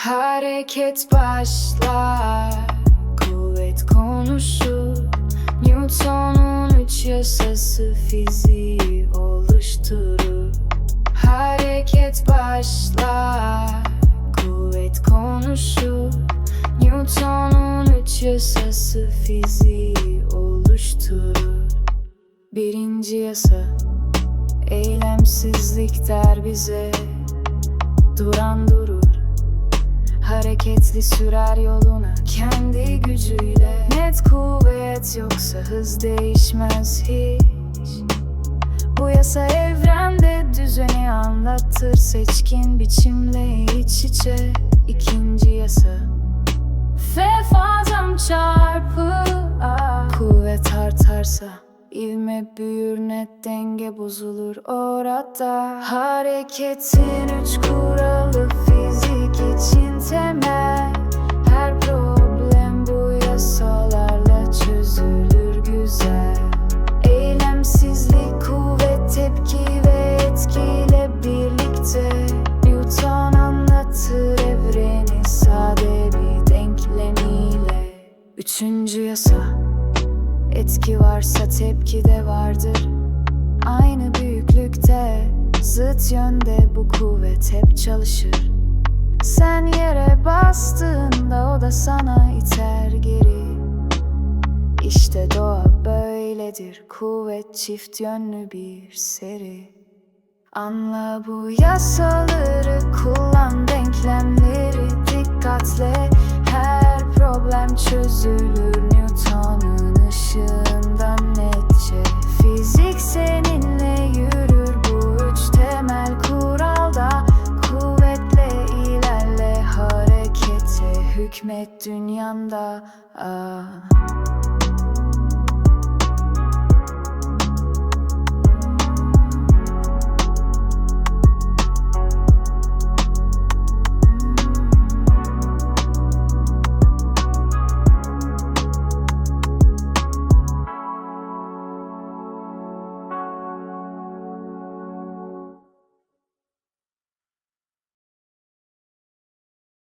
Hareket başlar Kuvvet konuşur. Newton'un üç yasası fiziği oluşturur. Hareket başlar Kuvvet konuşur. Newton'un üç yasası fiziği oluşturur. Birinci yasa Eylemsizlik der bize. Duran durur Hareketli sürer yoluna. Kendi gücüyle. Net kuvvet yoksa hız değişmez hiç. Bu yasa evrende düzeni anlatır. Seçkin biçimle iç içe. İkinci yasa. F fazlam çarpı A. Kuvvet artarsa ivme büyür net denge bozulur orada. Hareketin üç kuralı için temel. Her problem bu yasalarla çözülür güzel. Eylemsizlik kuvvet tepki ve etkiyle birlikte. Newton anlatır evreni sade bir denklemiyle. Üçüncü yasa. Etki varsa tepki de vardır. Aynı büyüklükte Zıt yönde bu kuvvet hep çalışır Sen yere bastığında o da sana iter geri. İşte doğa böyledir Kuvvet çift yönlü bir seri. Anla bu yasaları kullan denklemleri dikkatle Her problem çözülür hükmet dünyanda ah.